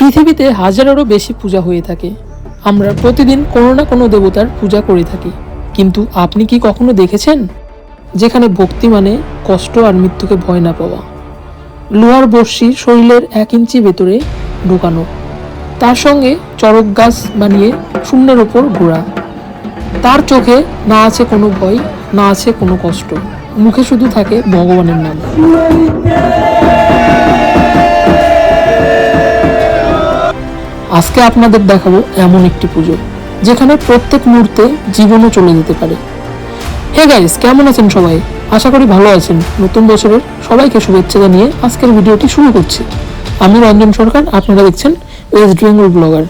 পৃথিবীতে হাজারেরও বেশি পূজা হয়ে থাকে। আমরা প্রতিদিন কোনো না কোনো দেবতার পূজা করে থাকি। কিন্তু আপনি কি কখনো দেখেছেন? যেখানে ভক্তি মানে কষ্ট আর মৃত্যুকে ভয় না পাওয়া। লোহার বর্ষি শরীরের এক ইঞ্চি ভেতরে ঢোকানো। তার সঙ্গে চরক গাছ বানিয়ে শূন্যের ওপর ঘোরা। তার চোখে না আছে কোনো ভয়, না আছে কোনো কষ্ট। মুখে শুধু থাকে ভগবানের নাম। আজকে আপনাদের দেখাবো এমন একটি পুজো, যেখানে প্রত্যেক মুহূর্তে জীবনও চলে যেতে পারে। হে গাইস কেমন আছেন সবাই? আশা করি ভালো আছেন। নতুন বছরের সবাইকে শুভেচ্ছা জানিয়ে আজকের ভিডিওটি শুরু করছি। আমি রঞ্জন সরকার, আপনারা দেখছেন ওয়েস্ট বেঙ্গল ব্লগার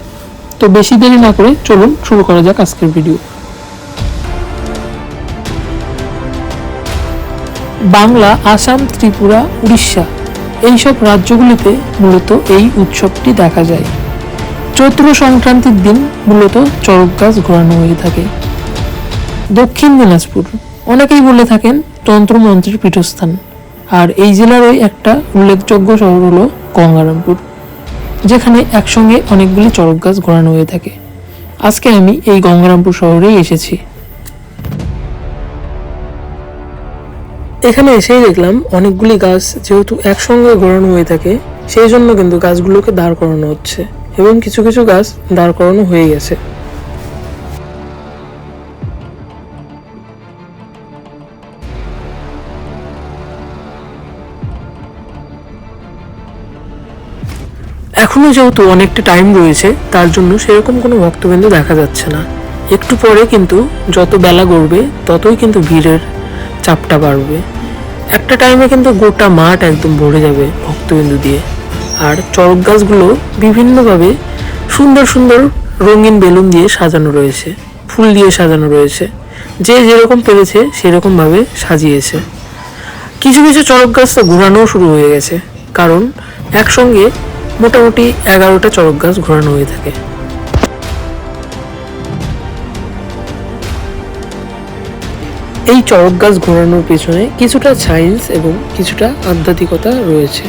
তো বেশি দেরি না করে চলুন শুরু করা যাক আজকের ভিডিও। বাংলা, আসাম, ত্রিপুরা, উড়িষ্যা, এইসব রাজ্যগুলিতে মূলত এই উৎসবটি দেখা যায়। চৈত্র সংক্রান্তির দিন মূলত চড়ক গাছ ঘোরানো হয়ে থাকে। দক্ষিণ দিনাজপুর, অনেকেই বলে থাকেন তন্ত্রমন্ত্রের পীঠস্থান। আর এই জেলারই একটা উল্লেখযোগ্য শহর হলো গঙ্গারামপুর, যেখানে একসঙ্গে অনেকগুলি চড়ক গাছ ঘোরানো হয়ে থাকে। আজকে আমি এই গঙ্গারামপুর শহরেই এসেছি। এখানে এসেই দেখলাম অনেকগুলি গাছ যেহেতু একসঙ্গে ঘোরানো হয়ে থাকে, সেই জন্য কিন্তু গাছগুলোকে দাঁড় করানো হচ্ছে। এবং কিছু কিছু গাছ দাঁড় করানো হয়ে গেছে। এখনও যেহেতু অনেকটা টাইম রয়েছে, তার জন্য সেরকম কোনো ভক্তবৃন্দ দেখা যাচ্ছে না। একটু পরে কিন্তু যত বেলা গড়বে, ততই কিন্তু ভিড়ের চাপটা বাড়বে। একটা টাইমে কিন্তু গোটা মাঠ একদম ভরে যাবে ভক্তবিন্দু দিয়ে। আর চড়ক গাছগুলো বিভিন্নভাবে সুন্দর সুন্দর রঙিন বেলুন দিয়ে সাজানো রয়েছে, ফুল দিয়ে সাজানো রয়েছে। যে যেরকম পেরেছে সেরকমভাবে সাজিয়েছে। কিছু কিছু চড়ক গাছ তো ঘোরানোও শুরু হয়ে গেছে, কারণ একসঙ্গে মোটামুটি এগারোটা চরক গাছ ঘোরানো হয়ে থাকে। এই চরক গাছ ঘোরানোর পেছনে কিছুটা সায়েন্স এবং কিছুটা আধ্যাত্মিকতা রয়েছে।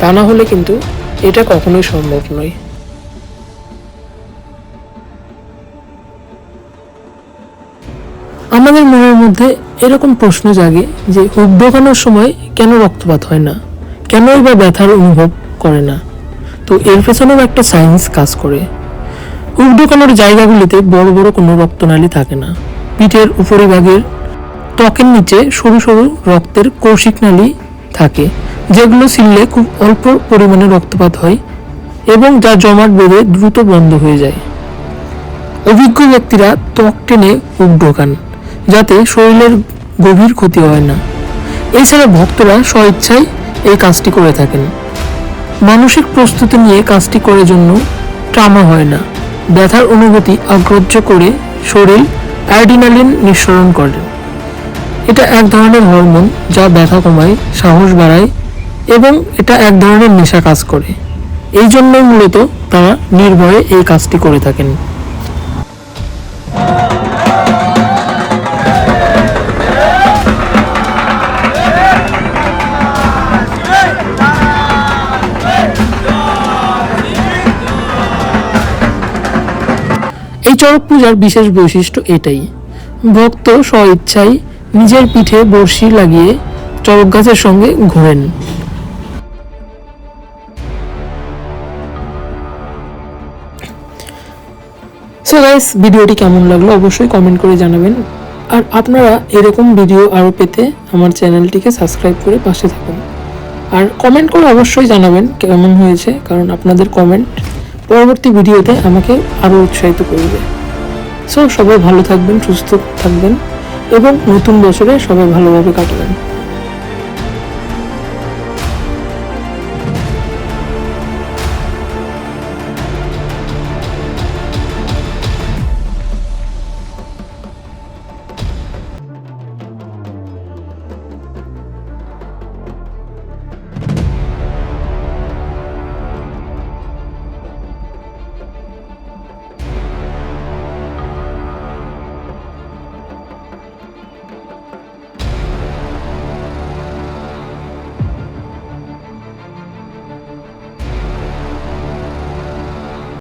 তা না হলে কিন্তু এটা কখনোই সম্ভব নয়। আমাদের মনের মধ্যে এরকম প্রশ্ন জাগে যে হুক ঢোকানোর সময় কেন রক্তপাত হয় না? কেনই বা ব্যথার অনুভব করে না? তো এর পেছনেও একটা সায়েন্স কাজ করে। হুক ঢোকানোর জায়গাগুলিতে বড় বড় কোনো রক্তনালী থাকে না। পিঠের উপরিভাগের ত্বকের নিচে সরু সরু রক্তের কৌশিক নালী থাকে। যেগুলো ছিললে খুব অল্প পরিমাণে রক্তপাত হয় এবং যা জমাট বেঁধে দ্রুত বন্ধ হয়ে যায়। অভিজ্ঞ ব্যক্তিরা ত্বক টেনে হুক ঢোকান, যাতে শরীরের গভীর ক্ষতি হয় না। এছাড়া ভক্তরা স্বইচ্ছায় এই কাজটি করে থাকেন। মানসিক প্রস্তুতি নিয়ে কাজটি করার জন্য ট্রামা হয় না। ব্যথার অনুভূতি আগ্রহ্য করে শরীর অ্যাডিনালিন নিঃসরণ করেন এটা এক ধরনের হরমোন যা ব্যথা কমায়, সাহস বাড়ায় এবং এটা এক ধরনের নেশা কাজ করে। এই জন্যই মূলত তারা নির্ভয়ে এই কাজটি করে থাকেন। এই চড়ক পূজার বিশেষ বৈশিষ্ট্য এটাই। ভক্ত স্বইচ্ছায় নিজের পিঠে বড়শি লাগিয়ে চড়ক গাছের সঙ্গে ঘোরেন। সো গাইস ভিডিওটি কেমন লাগল অবশ্যই কমেন্ট করে জানাবেন। আর আপনারা এরকম ভিডিও আরও পেতে আমার চ্যানেলটিকে সাবস্ক্রাইব করে পাশে থাকুন। আর কমেন্ট করে অবশ্যই জানাবেন কেমন হয়েছে, কারণ আপনাদের কমেন্ট পরবর্তী ভিডিওতে আমাকে আরও উৎসাহিত করবে। সো সবাই ভালো থাকবেন, সুস্থ থাকবেন, এবং নতুন বছরে সবাই ভালোভাবে কাটাবেন।